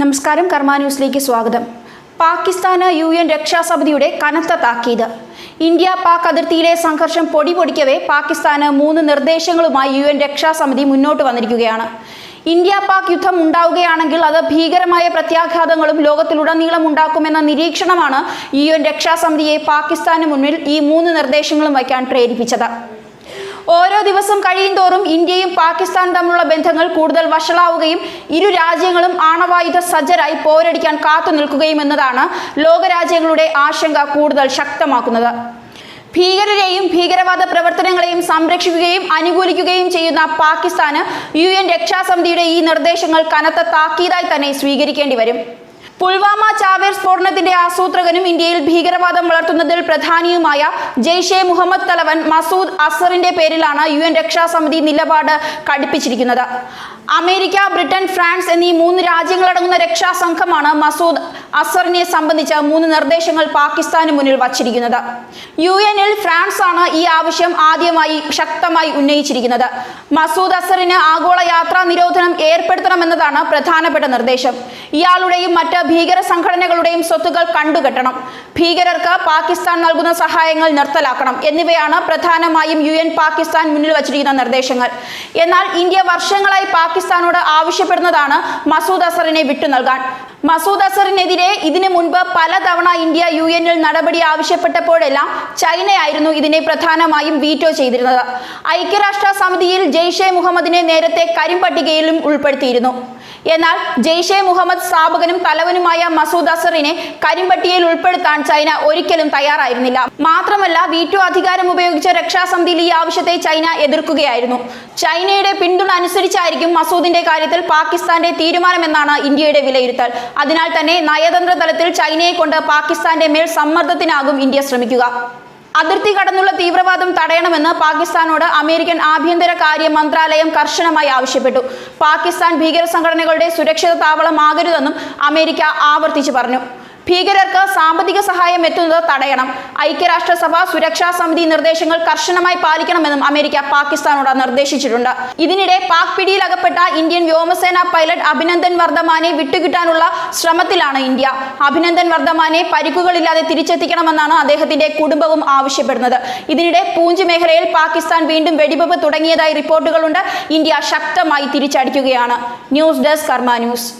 നമസ്കാരം കർമ്മ ന്യൂസിലേക്ക് സ്വാഗതം. പാകിസ്ഥാന് യു എൻ രക്ഷാസമിതിയുടെ കനത്ത താക്കീത്. ഇന്ത്യ പാക് അതിർത്തിയിലെ സംഘർഷം പൊടി പൊടിക്കവേ പാകിസ്ഥാന് മൂന്ന് നിർദ്ദേശങ്ങളുമായി യു എൻ രക്ഷാസമിതി മുന്നോട്ട് വന്നിരിക്കുകയാണ്. ഇന്ത്യ പാക് യുദ്ധം ഉണ്ടാവുകയാണെങ്കിൽ അത് ഭീകരമായ പ്രത്യാഘാതങ്ങളും ലോകത്തിലുടനീളം ഉണ്ടാക്കുമെന്ന നിരീക്ഷണമാണ് യു എൻ രക്ഷാസമിതിയെ പാകിസ്ഥാന് മുന്നിൽ ഈ മൂന്ന് നിർദ്ദേശങ്ങളും വയ്ക്കാൻ പ്രേരിപ്പിച്ചത്. ഓരോ ദിവസം കഴിയുന്തോറും ഇന്ത്യയും പാകിസ്ഥാനും തമ്മിലുള്ള ബന്ധങ്ങൾ കൂടുതൽ വഷളാവുകയും ഇരു രാജ്യങ്ങളും ആണവായുധ സജ്ജരായി പോരടിക്കാൻ കാത്തു നിൽക്കുകയും എന്നതാണ് ലോകരാജ്യങ്ങളുടെ ആശങ്ക കൂടുതൽ ശക്തമാക്കുന്നത്. ഭീകരരെയും ഭീകരവാദ പ്രവർത്തനങ്ങളെയും സംരക്ഷിക്കുകയും അനുകൂലിക്കുകയും ചെയ്യുന്ന പാകിസ്ഥാന് യു എൻ രക്ഷാസമിതിയുടെ ഈ നിർദ്ദേശങ്ങൾ കനത്ത താക്കീതായി തന്നെ സ്വീകരിക്കേണ്ടി വരും. പുൽവാമ ചാവേർ സ്ഫോടനത്തിന്റെ ആസൂത്രകനും ഇന്ത്യയിൽ ഭീകരവാദം വളർത്തുന്നതിൽ പ്രധാനിയുമായ ജെയ്ഷെ മുഹമ്മദ് തലവൻ മസൂദ് അസറിന്റെ പേരിലാണ് യു എൻ രക്ഷാസമിതി നിലപാട് കടുപ്പിച്ചിരിക്കുന്നത്. അമേരിക്ക ബ്രിട്ടൻ ഫ്രാൻസ് എന്നീ മൂന്ന് രാജ്യങ്ങളടങ്ങുന്ന രക്ഷാസംഘമാണ് മസൂദ് അസറിനെ സംബന്ധിച്ച മൂന്ന് നിർദ്ദേശങ്ങൾ പാകിസ്ഥാന് മുന്നിൽ വച്ചിരിക്കുന്നത്. യു എനിൽ ഫ്രാൻസ് ആണ് ഈ ആവശ്യം ആദ്യമായി ശക്തമായി ഉന്നയിച്ചിരിക്കുന്നത്. മസൂദ് അസറിന് ആഗോള യാത്രാ നിരോധനം ഏർപ്പെടുത്തണമെന്നതാണ് പ്രധാനപ്പെട്ട നിർദ്ദേശം. ഇയാളുടെയും മറ്റ് ഭീകര സംഘടനകളുടെയും സ്വത്തുക്കൾ കണ്ടുകെട്ടണം. ഭീകരർക്ക് പാകിസ്ഥാൻ നൽകുന്ന സഹായങ്ങൾ നിർത്തലാക്കണം എന്നിവയാണ് പ്രധാനമായും യു എൻ പാകിസ്ഥാൻ മുന്നിൽ വച്ചിരിക്കുന്ന നിർദ്ദേശങ്ങൾ. എന്നാൽ ഇന്ത്യ വർഷങ്ങളായി പാകിസ്ഥാനോട് ആവശ്യപ്പെടുന്നതാണ് മസൂദ് അസറിനെ വിട്ടു നൽകാൻ. മസൂദ് അസറിനെതിരെ ഇതിനു മുൻപ് പലതവണ ഇന്ത്യ യു എന്നിൽ നടപടി ആവശ്യപ്പെട്ടപ്പോഴെല്ലാം ചൈനയായിരുന്നു ഇതിനെ പ്രധാനമായും വീറ്റോ ചെയ്തിരുന്നത്. ഐക്യരാഷ്ട്ര സമിതിയിൽ ജെയ്ഷെ മുഹമ്മദിനെ നേരത്തെ കരിമ്പട്ടികയിലും ഉൾപ്പെടുത്തിയിരുന്നു. എന്നാൽ ജെയ്ഷെ മുഹമ്മദ് സ്ഥാപകനും തലവനുമായ മസൂദ് അസറിനെ കരിമ്പട്ടിയിൽ ഉൾപ്പെടുത്താൻ ചൈന ഒരിക്കലും തയ്യാറായിരുന്നില്ല. മാത്രമല്ല വീറ്റോ അധികാരം ഉപയോഗിച്ച രക്ഷാസമിതിയിൽ ഈ ആവശ്യത്തെ ചൈന എതിർക്കുകയായിരുന്നു. ചൈനയുടെ പിന്തുണ അനുസരിച്ചായിരിക്കും മസൂദിന്റെ കാര്യത്തിൽ പാകിസ്ഥാന്റെ തീരുമാനമെന്നാണ് ഇന്ത്യയുടെ വിലയിരുത്തൽ. അതിനാൽ തന്നെ നയതന്ത്ര തലത്തിൽ ചൈനയെ കൊണ്ട് പാകിസ്ഥാന്റെ മേൽ സമ്മർദ്ദത്തിനാകും ഇന്ത്യ ശ്രമിക്കുക. അതിർത്തി കടന്നുള്ള തീവ്രവാദം തടയണമെന്ന് പാകിസ്ഥാനോട് അമേരിക്കൻ ആഭ്യന്തര കാര്യ മന്ത്രാലയം കർശനമായി ആവശ്യപ്പെട്ടു. പാകിസ്ഥാൻ ഭീകര സംഘടനകളുടെ സുരക്ഷിത താവളമാകരുതെന്നും അമേരിക്ക ആവർത്തിച്ചു പറഞ്ഞു. ഭീകരർക്ക് സാമ്പത്തിക സഹായം എത്തുന്നത് തടയണം. ഐക്യരാഷ്ട്രസഭ സുരക്ഷാ സമിതി നിർദ്ദേശങ്ങൾ കർശനമായി പാലിക്കണമെന്നും അമേരിക്ക പാകിസ്ഥാനോട് നിർദ്ദേശിച്ചിട്ടുണ്ട്. ഇതിനിടെ പാക് പിടിയിലകപ്പെട്ട ഇന്ത്യൻ വ്യോമസേന പൈലറ്റ് അഭിനന്ദൻ വർദ്ധമാനെ വിട്ടുകിട്ടാനുള്ള ശ്രമത്തിലാണ് ഇന്ത്യ. അഭിനന്ദൻ വർദ്ധമാനെ പരിക്കുകളില്ലാതെ തിരിച്ചെത്തിക്കണമെന്നാണ് അദ്ദേഹത്തിന്റെ കുടുംബവും ആവശ്യപ്പെടുന്നത്. ഇതിനിടെ പൂഞ്ച് മേഖലയിൽ പാകിസ്ഥാൻ വീണ്ടും വെടിവെപ്പ് തുടങ്ങിയതായി റിപ്പോർട്ടുകളുണ്ട്. ഇന്ത്യ ശക്തമായി തിരിച്ചടിക്കുകയാണ്. News desk Karma news.